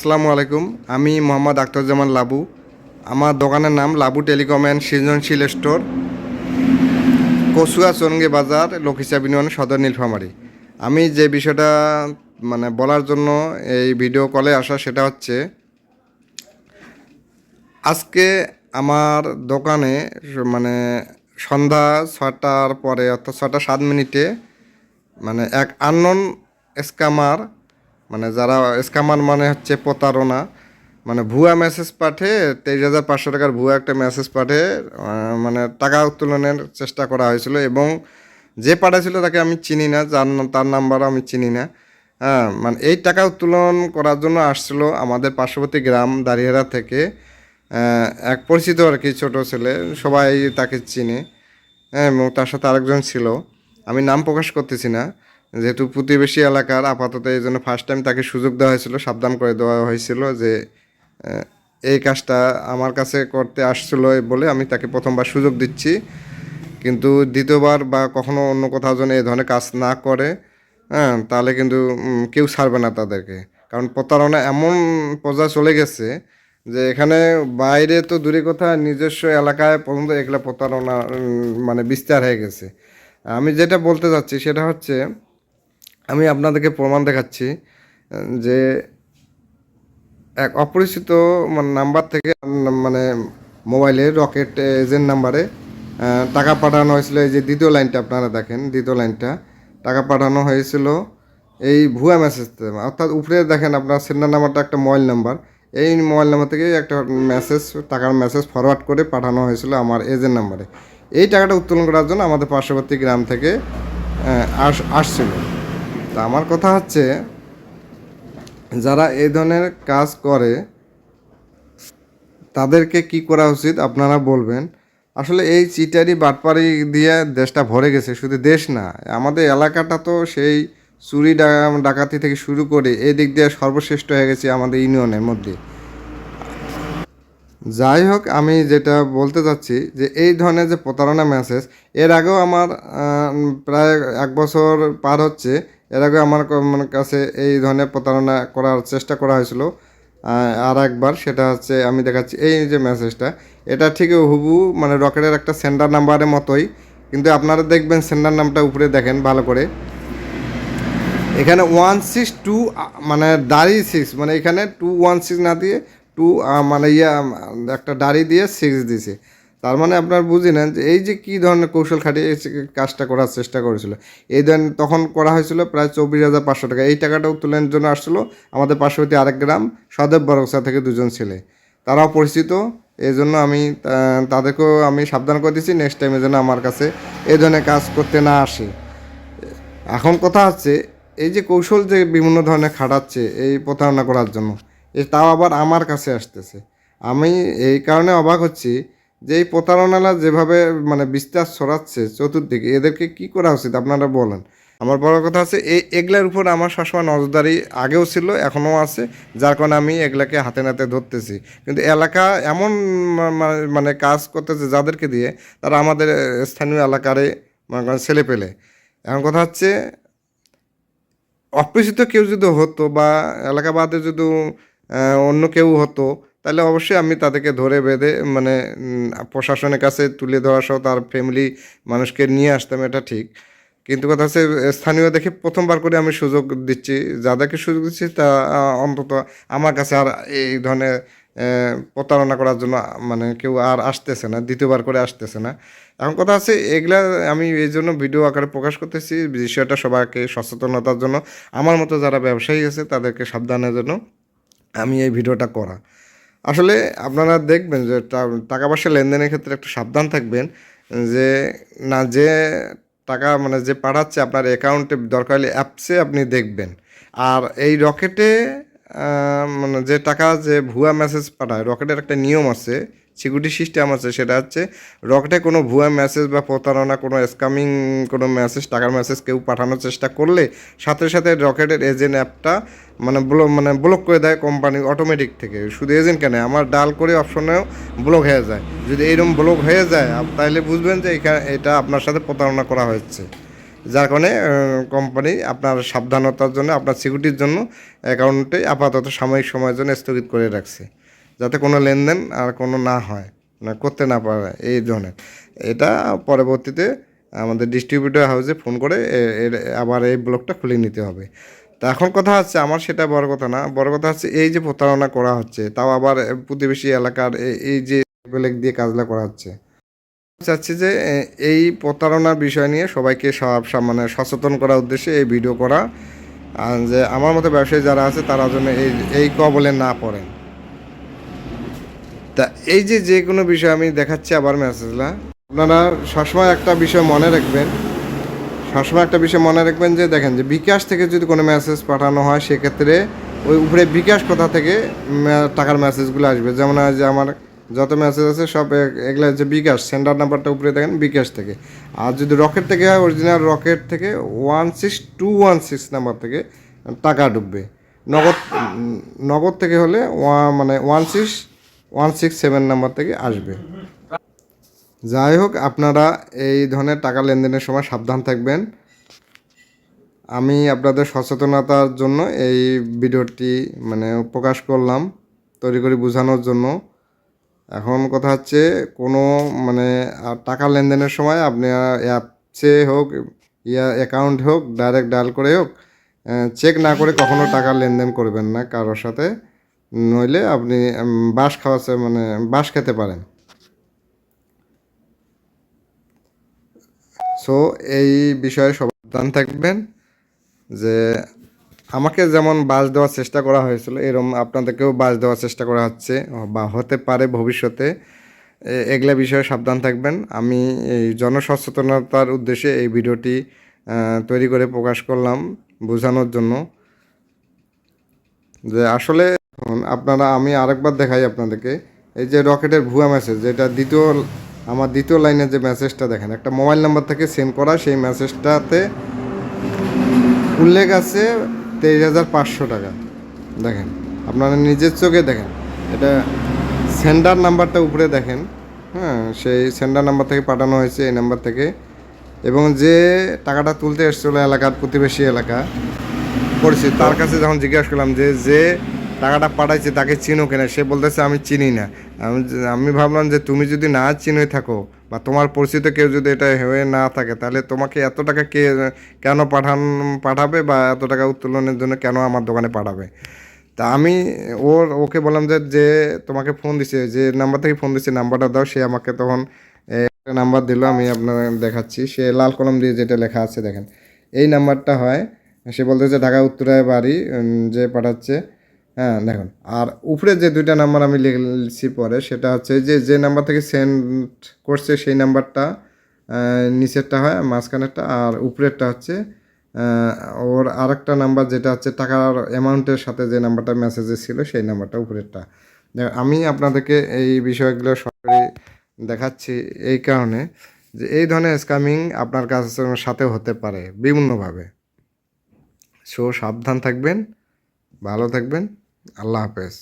আসসালামু আলাইকুম, আমি মোহাম্মদ আখতারুজ্জামান লাবু। আমার দোকানের নাম লাবু টেলিকম অ্যান্ড সৃজনশীল স্টোর কসুয়া চরঙ্গি বাজার লক্ষিসা বিনিয়ন, সদর নীলফামারি। আমি যে বিষয়টা মানে বলার জন্য এই ভিডিও কলে আসা সেটা হচ্ছে, আজকে আমার দোকানে মানে সন্ধ্যা ছটার পরে অর্থাৎ ছটা সাত মিনিটে মানে এক আননোন স্ক্যামার মানে যারা স্ক্যামার মানে হচ্ছে প্রতারণা মানে ভুয়া মেসেজ পাঠে তেইশ হাজার পাঁচশো টাকার ভুয়া একটা মেসেজ পাঠে মানে টাকা উত্তোলনের চেষ্টা করা হয়েছিল এবং যে পাঠাছিল তাকে আমি চিনি না, যার তার নাম্বার আমি চিনি না। হ্যাঁ মানে এই টাকা উত্তোলন করার জন্য আসছিল আমাদের পার্শ্ববর্তী গ্রাম দাঁড়িয়ারা থেকে এক পরিচিত আর কি ছোট ছেলে, সবাই তাকে চিনে হ্যাঁ এবং তার সাথে আরেকজন ছিল। আমি নাম প্রকাশ করতেছি না। যেহেতু প্রতিবেশী এলাকার আপাতত এই জন্য ফার্স্ট টাইম তাকে সুযোগ দেওয়া হয়েছিল, সাবধান করে দেওয়া হয়েছিল যে এই কাজটা আমার কাছে করতে আসছিল বলে আমি তাকে প্রথমবার সুযোগ দিচ্ছি। কিন্তু দ্বিতীয়বার বা কখনো অন্য কোথাও যেন এই ধরনের কাজ না করে হ্যাঁ তাহলে কিন্তু কেউ ছাড়বে না তাদেরকে। কারণ প্রতারণা এমন পর্যায়ে চলে গেছে যে এখানে বাইরে তো দূরে কথা, নিজস্ব এলাকায় পর্যন্ত এগুলো প্রতারণা মানে বিস্তার হয়ে গেছে। আমি যেটা বলতে চাচ্ছি সেটা হচ্ছে আমি আপনাদেরকে প্রমাণ দেখাচ্ছি, যে এক অপরিচিত মানে নাম্বার থেকে মানে মোবাইলে রকেট এজেন্ট নাম্বারে টাকা পাঠানো হয়েছিল। এই যে দ্বিতীয় লাইনটা আপনারা দেখেন, দ্বিতীয় লাইনটা। টাকা পাঠানো হয়েছিল এই ভুয়া মেসেজ অর্থাৎ উপরে দেখেন আপনার সেন্ডার নাম্বারটা একটা মোবাইল নাম্বার এই মোবাইল নাম্বার থেকে একটা মেসেজ টাকার মেসেজ ফরওয়ার্ড করে পাঠানো হয়েছিল আমার এজেন্ট নাম্বারে এই টাকাটা উত্তোলন করার জন্য আমাদের পার্শ্ববর্তী গ্রাম থেকে আস, আসছিল। তা আমার কথা হচ্ছে, যারা এই ধরনের কাজ করে, তাদেরকে কি করা উচিত আপনারা বলবেন? আসলে এই চিটারি বাটপারি দিয়ে দেশটা ভরে গেছে, শুধু দেশ না, আমাদের এলাকাটা তো সেই চুরি ডাকাতি থেকে শুরু করে এই দিক দিয়ে সর্বশ্রেষ্ঠ হয়ে গেছে আমাদের ইউনিয়নের মধ্যে। যাই হোক, আমি যেটা বলতে চাচ্ছি যে এই ধরনের যে প্রতারণা মেসেজ এর আগেও আমার প্রায় এক বছর পার হচ্ছে এর আগে আমার মানে কাছে এই ধরনের প্রতারণা করার চেষ্টা করা হয়েছিল আর একবার সেটা হচ্ছে আমি দেখাচ্ছি। এই যে মেসেজটা এটা ঠিক হুবু মানে রকেটের একটা সেন্টার নাম্বারের মতোই, কিন্তু আপনারা দেখবেন সেন্টার নামটা উপরে দেখেন ভালো করে। এখানে ওয়ান সিক্স টু মানে দাড়ি সিক্স মানে এখানে টু ওয়ান সিক্স না দিয়ে টু মানে ইয়া একটা দাড়ি দিয়ে সিক্স দিছে। তার মানে আপনার বুঝি নেন যে এই যে কী ধরনের কৌশল খাটিয়ে এই কাজটা করার চেষ্টা করেছিল। এই ধরেন তখন করা হয়েছিল প্রায় চব্বিশ হাজার পাঁচশো টাকা। এই টাকাটা উত্তোলনের জন্য আসছিল আমাদের পার্শ্ববর্তী আরেক গ্রাম সদেব বরকসা থেকে দুজন ছেলে। তারাও পরিচিত এই জন্য আমি তাদেরকেও আমি সাবধান করে দিচ্ছি নেক্সট টাইমে যেন আমার কাছে এই ধরনের কাজ করতে না আসে। এখন কথা হচ্ছে, এই যে কৌশল যে বিভিন্ন ধরনের খাটাচ্ছে এই প্রতারণা করার জন্য, এ তাও আবার আমার কাছে আসতেছে। আমি এই কারণে অবাক হচ্ছি যে এই প্রতারণালা যেভাবে মানে বিস্তার ছড়াচ্ছে চতুর্দিকে, এদেরকে কি করা উচিত? আপনারা বলেন। আমার বড় কথা হচ্ছে, এই এগুলার উপর আমার সবসময় নজরদারি আগেও ছিল, এখনও আছে। যার কারণে আমি এগুলাকে হাতে নাতে ধরতেছি। কিন্তু এলাকা এমন মানে কাজ করতেছে যাদেরকে দিয়ে তারা আমাদের স্থানীয় এলাকারে, মনে করেন, ছেলে পেলে। এখন কথা হচ্ছে, অপরিচিত কেউ যদি হতো বা এলাকা বাদে যদি অন্য কেউ হতো তাহলে অবশ্যই আমি তাদেরকে ধরে বেঁধে মানে প্রশাসনের কাছে তুলে ধরা সহ তার ফ্যামিলি মানুষকে নিয়ে আসতাম, এটা ঠিক। কিন্তু কথা হচ্ছে, স্থানীয় দেখে প্রথমবার করে আমি সুযোগ দিচ্ছি। যাদেরকে সুযোগ দিচ্ছি, তা অন্তত আমার কাছে আর এই ধরনের প্রতারণা করার জন্য মানে কেউ আর আসতেছে না, দ্বিতীয়বার করে আসতেছে না। এখন কথা আছে এগুলা আমি এই জন্য ভিডিও আকারে প্রকাশ করতেছি, বিষয়টা সবাইকে সচেতনতার জন্য। আমার মতো যারা ব্যবসায়ী আছে, তাদেরকে সাবধানের জন্য আমি এই ভিডিওটা করা। আসলে আপনারা দেখবেন যে টাকা পয়সা লেনদেনের ক্ষেত্রে একটু সাবধান থাকবেন যে, না যে টাকা মানে যে পাঠাচ্ছে আপনার অ্যাকাউন্টে দরকার হলে অ্যাপসে আপনি দেখবেন। আর এই রকেটে মানে যে টাকা যে ভুয়া মেসেজ পাঠায়, রকেটের একটা নিয়ম আছে সিকিউরিটি সিস্টেম আছে, সেটা হচ্ছে রকেটে কোনো ভুয়া মেসেজ বা প্রতারণা, কোনো স্ক্যামিং কোনো মেসেজ টাকার মেসেজ কেউ পাঠানোর চেষ্টা করলে সাথে সাথে রকেটের এজেন্ট অ্যাপটা মানে ব্লক মানে ব্লক করে দেয় কোম্পানি অটোমেটিক থেকে। শুধু এজেন্ট কেন, আমার ডাল করে অপশনেও ব্লক হয়ে যায়। যদি এরকম ব্লক হয়ে যায় তাহলে বুঝবেন যে এখানে এটা আপনার সাথে প্রতারণা করা হচ্ছে। যার কারণে কোম্পানি আপনার সাবধানতার জন্য, আপনার সিকিউরিটির জন্য অ্যাকাউন্টে আপাতত সাময়িক সময়ের জন্য স্থগিত করে রাখছে। যাতে কোনো লেনদেন আর কোনো না হয় না করতে না পারে এই ধরনের। এটা পরবর্তীতে আমাদের ডিস্ট্রিবিউটর হাউসে ফোন করে আবার এই ব্লকটা খুলে নিতে হবে। তা এখন কথা হচ্ছে, আমার সেটা বড় কথা না, বড় কথা হচ্ছে এই যে প্রতারণা করা হচ্ছে, তাও আবার প্রতিবেশী এলাকার এই যে বেলেগ দিয়ে কাজলা করা হচ্ছে। চাচ্ছি যে এই প্রতারণার বিষয় নিয়ে সবাইকে সব সব মানে সচেতন করার উদ্দেশ্যে এই ভিডিও করা। আর যে, আমার মতো ব্যবসায়ী যারা আছে, তারা যেন এই এই কবলে না পড়েন। তা এই যে যে কোনো বিষয় আমি দেখাচ্ছি আবার মেসেজলা আপনারা সবসময় একটা বিষয় মনে রাখবেন। সবসময় একটা বিষয় মনে রাখবেন যে, দেখেন যে, বিকাশ থেকে যদি কোনো মেসেজ পাঠানো হয়, সেক্ষেত্রে ওই উপরে বিকাশ কথা থেকে টাকার মেসেজগুলো আসবে। যেমন যে, আমার যত মেসেজ আছে সব এগুলো হচ্ছে বিকাশ সেন্টার নাম্বারটা উপরে দেখেন, বিকাশ থেকে। আর যদি রকেট থেকে হয় অরিজিনাল রকেট থেকে one six two one six number থেকে টাকা ডুববে নগদ নগদ থেকে হলে ওয়া- মানে one six one six seven number থেকে আসবে। যাই হোক, আপনারা এই ধরনের টাকা লেনদেনের সময় সাবধান থাকবেন। আমি আপনাদের সচেতনতার জন্য এই ভিডিওটি মানে প্রকাশ করলাম, তৈরি করে বোঝানোর জন্য। এখন কথা হচ্ছে কোনো মানে টাকা লেনদেনের সময় আপনি অ্যাপসে হোক, ইয়া অ্যাকাউন্ট হোক ডাইরেক্ট ডায়াল করে হোক চেক না করে কখনো টাকা লেনদেন করবেন না কারোর সাথে। নইলে আপনি বাস খাওয়াচ্ছে মানে বাস খেতে পারেন। সো এই বিষয়ে সাবধান থাকবেন যে আমাকে যেমন বাস দেওয়ার চেষ্টা করা হয়েছিল এরকম আপনাদেরকেও বাস দেওয়ার চেষ্টা করা হচ্ছে, বা হতে পারে ভবিষ্যতে। এগুলা বিষয়ে সাবধান থাকবেন। আমি এই জনসচেতনতার উদ্দেশ্যে এই ভিডিওটি তৈরি করে প্রকাশ করলাম বোঝানোর জন্য। যে আসলে আপনারা, আমি আরেকবার দেখাই আপনাদেরকে। এই যে রকেটের ভুয়া মেসেজ যেটা দ্বিতীয়, আমার দ্বিতীয় লাইনে যে মেসেজটা দেখেন, একটা মোবাইল নাম্বার থেকে সেন্ড করা, সেই মেসেজটাতে উল্লেখ আছে তেইশ হাজার পাঁচশো টাকা। দেখেন, আপনারা নিজের চোখে দেখেন। এটা সেন্ডার নাম্বারটা উপরে দেখেন। হ্যাঁ সেই সেন্ডার নাম্বার থেকে পাঠানো হয়েছে এই নাম্বার থেকে। এবং যে টাকাটা তুলতে এসেছিল এলাকার প্রতিবেশী এলাকা, পরিচিত, তার কাছে যখন জিজ্ঞাসা করলাম যে যে টাকাটা পাঠাইছে, তাকে চিনো কেনা? সে বলতেছে, আমি চিনি না। আমি আমি ভাবলাম যে, তুমি যদি না চিনে থাকো বা তোমার পরিচিত কেউ যদি এটা হয়ে না থাকে, তাহলে তোমাকে এত টাকা কে, কেন পাঠান, পাঠাবে বা এত টাকা উত্তোলনের জন্য কেন আমার দোকানে পাঠাবে? তা আমি ওর, ওকে বললাম যে যে তোমাকে ফোন দিছে, যে নাম্বার থেকে ফোন দিছে নাম্বারটা দাও। সে আমাকে তখন একটা নাম্বার দিল, আমি আপনার দেখাচ্ছি। সে লাল কলম দিয়ে যেটা লেখা আছে, দেখেন। এই নাম্বারটা হয়, সে বলতেছে, ঢাকা উত্তরায় বাড়ি যে পাঠাচ্ছে হ্যাঁ দেখুন, আর উপরে যে দুইটা নাম্বার আমি লিখছি পরে, সেটা হচ্ছে যে যে নাম্বার থেকে সেন্ড করছে সেই নাম্বারটা নিচেরটা হয়, মাঝখানেরটা, আর উপরেরটা হচ্ছে ওর আরেকটা নাম্বার যেটা হচ্ছে টাকার অ্যামাউন্টের সাথে যে নাম্বারটা মেসেজে ছিল, সেই নাম্বারটা উপরেরটা। আমি আপনাদেরকে এই বিষয়গুলো সরাসরি দেখাচ্ছি এই কারণে যে, এই ধরনের স্ক্যামিং আপনার কাছে সাথে হতে পারে, বিভিন্নভাবে। সো সাবধান থাকবেন, ভালো থাকবেন। আল্লাহ হাফেজ।